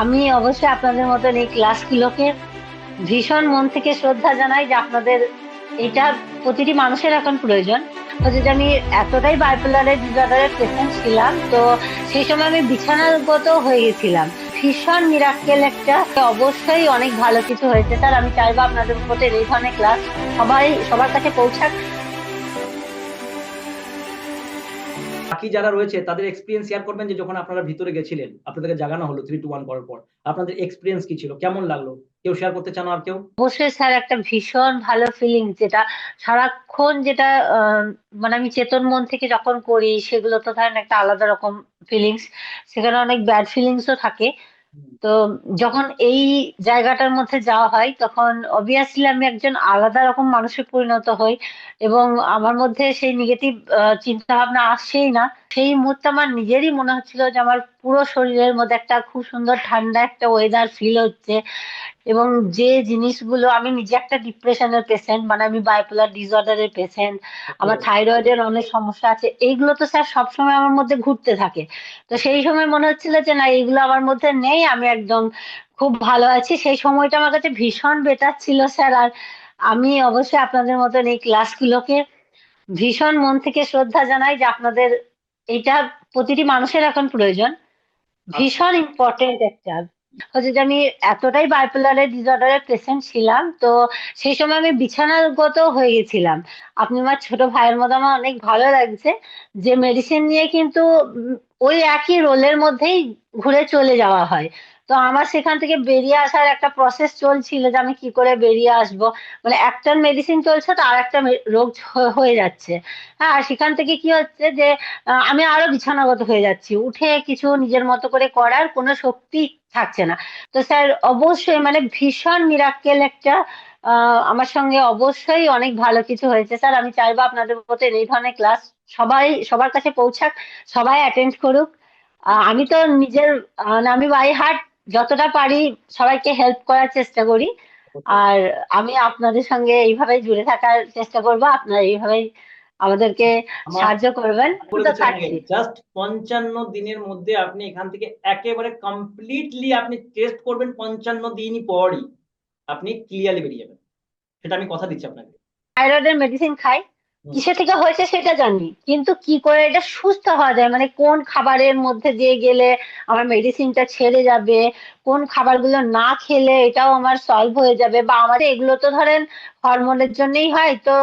আমি অবশ্যই আপনাদের মতন এই ক্লাসগুলোকে ভীষণ মন থেকে শ্রদ্ধা জানাই যে আপনাদের এটা প্রতিটি মানুষের এখন প্রয়োজন। যে আমি এতটাই বাইপোলারের ডিসঅর্ডারের পেশেন্ট ছিলাম, তো সেই সময় আমি বিছানাগত হয়ে গেছিলাম। ভীষণ মিরাক্কেল একটা অবশ্যই অনেক ভালো কিছু হয়েছে স্যার। আমি চাইব আপনাদের মধ্যে এই ধরনের ক্লাস সবাই, সবার কাছে পৌঁছাক। বাকি যারা রয়েছে, তাদের এক্সপিরিয়েন্স শেয়ার করবেন যে যখন আপনারা ভিতরে গেছিলেন, আপনাদেরকে জাগানো হলো থ্রি টু ওয়ান করার পর, আপনাদের এক্সপিরিয়েন্স কি ছিল? কেমন লাগল? কেউ শেয়ার করতে চান আর কেউ? অবশ্যই স্যার, একটা ভীষণ ভালো ফিলিং যেটা সারাক্ষণ যেটা মানে আমি চেতন মন থেকে যখন করি, সেগুলো তো ধরেন একটা আলাদা রকম ফিলিংস সেখানে অনেক ব্যাড ফিলিংসও থাকে। তো যখন এই জায়গাটার মধ্যে যাওয়া হয়, তখন অবভিয়াসলি আমি একজন আলাদা রকম মানুষে পরিণত হই এবং আমার মধ্যে সেই নেগেটিভ চিন্তা ভাবনা আসছেই না। সেই মুহূর্তে আমার নিজেরই মনে হচ্ছিল যে আমার পুরো শরীরের মধ্যে একটা খুব সুন্দর ঠান্ডা একটা ওয়েদার ফিল হচ্ছে। এবং যে জিনিসগুলো আমি নিজে একটা ডিপ্রেশনের পেশেন্ট মানে আমি বাইপোলার ডিসঅর্ডারের পেশেন্ট আমার থাইরয়েডের অনেক সমস্যা আছে এইগুলো তো স্যার সবসময় আমার মধ্যে ঘুরতে থাকে। তো সেই সময় মনে হচ্ছিল যে না এইগুলো আমার মধ্যে নেই আমি একদম খুব ভালো আছি। সেই সময়টা আমার কাছে ভীষণ বেটার ছিল স্যার আর আমি অবশ্যই আপনাদের মতন এই ক্লাসগুলোকে ভীষণ মন থেকে শ্রদ্ধা জানাই যে আপনাদের এটা প্রতিটি মানুষের এখন প্রয়োজন। ভীষণ ইম্পর্টেন্ট একটা। হচ্ছে যে আমি এতটাই বাইপোলারের ডিসঅর্ডারের পেশেন্ট ছিলাম তো সেই সময় আমি বিছানাগত হয়ে গেছিলাম। আপনি আমার ছোট ভাইয়ের মতো আমার অনেক ভালো লাগছে। যে মেডিসিন নিয়ে কিন্তু ওই একই রোলের মধ্যেই ঘুরে চলে যাওয়া হয়। তো আমার সেখান থেকে বেরিয়ে আসার একটা প্রসেস চলছিল যে আমি কি করে বেরিয়ে আসব। মানে একটার মেডিসিন চলছে তো আর একটা রোগ হয়ে যাচ্ছে। হ্যাঁ সেখান থেকে কি হচ্ছে যে আমি আরও বিছানাগত হয়ে যাচ্ছি। উঠে কিছু নিজের মতো করে করার কোনো শক্তি থাকছে না। তো স্যার, অবশ্যই মানে ভীষণ মিরাক্কেল একটা আমার সঙ্গে অবশ্যই অনেক ভালো কিছু হয়েছে স্যার। আমি চাইব আপনাদের মতো এই ধরনের ক্লাস সবাই সবার কাছে পৌঁছাক সবাই অ্যাটেন্ড করুক। আমি তো নিজের আমি বাই হার্ট যতটা পারি সবাইকে হেল্প করার চেষ্টা করি। আর আমি আপনাদের সঙ্গে এইভাবে জুড়ে থাকার চেষ্টা করব। আপনারা এইভাবেই আমাদেরকে সাহায্য করবেন। জাস্ট পঞ্চান্ন দিনের মধ্যে আপনি এখান থেকে একেবারে কমপ্লিটলি আপনি টেস্ট করবেন পঞ্চান্ন দিনই পরই। আপনি ক্লিয়ারলি বেরিয়ে যাবেন। সেটা আমি কথা দিচ্ছি আপনাকে। থাইরয়েডের মেডিসিন খাই। কিসে থেকে হয়েছে সেটা জানি কিন্তু কি করে এটা সুস্থ হওয়া যায়? মানে কোন খাবারের মধ্যে দিয়ে গেলে আমার মেডিসিনটা ছেড়ে যাবে? কোন খাবারগুলো না খেলে এটাও আমার সলভ হয়ে যাবে? বা আমাদের এগুলো তো ধরেন হরমোনের জন্যই হয় তো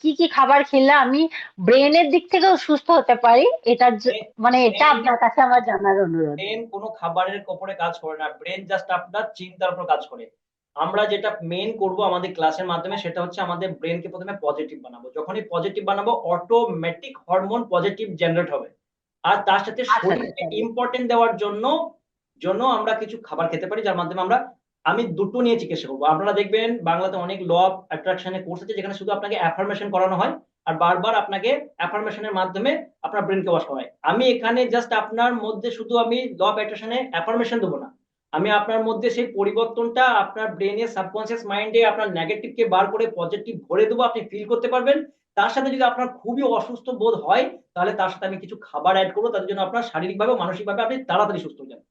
কি কি খাবার খেলে আমি ব্রেনের দিক থেকেও সুস্থ হতে পারি? এটার মানে এটা আপনার কাছে আমার জানার অনুরোধ। ব্রেন কোনো খাবারের উপরে কাজ করে না। ব্রেন জাস্ট আপনার চিন্তার উপর কাজ করে। আমরা যেটা মেন করব আমাদের ক্লাসের মাধ্যমে সেটা হচ্ছে আমাদের ব্রেনকে প্রথমে পজিটিভ বানাবো। যখনই পজিটিভ বানাবো অটোমেটিক হরমোন পজিটিভ জেনারেট হবে। আর তার সাথে আচ্ছা, শরীরকে আচ্ছা। ইম্পর্টেন্ট দেওয়ার জন্য জন্য আমরা কিছু খাবার খেতে পারি যার মাধ্যমে আমরা আমি দুটো নিয়ে চিকিৎসা করব। আপনারা দেখবেন বাংলাতে অনেক ল অফ অ্যাট্রাকশনের কোর্স আছে যেখানে শুধু আপনাকে অ্যাফার্মেশন করানো হয় আর বারবার আপনাকে অ্যাফার্মেশনের মাধ্যমে আপনার ব্রেনকে ওয়াশ করা হয় আমি এখানে জাস্ট আপনার মধ্যে শুধু আমি ল অফ অ্যাট্রাকশনে অ্যাফার্মেশন দেবো না। আমি আপনার মধ্যে সেই পরিবর্তনটা আপনার ব্রেনে সাবকনসিয়াস মাইন্ডে আপনার নেগেটিভকে বার করে পজিটিভ ভরে দেবো, আপনি ফিল করতে পারবেন। তার সাথে যদি আপনার খুবই অসুস্থ বোধ হয়, তাহলে তার সাথে আমি কিছু খাবার অ্যাড করব, তাদের জন্য আপনার শারীরিকভাবে মানসিকভাবে আপনি তাড়াতাড়ি সুস্থ হয়ে যাবেন।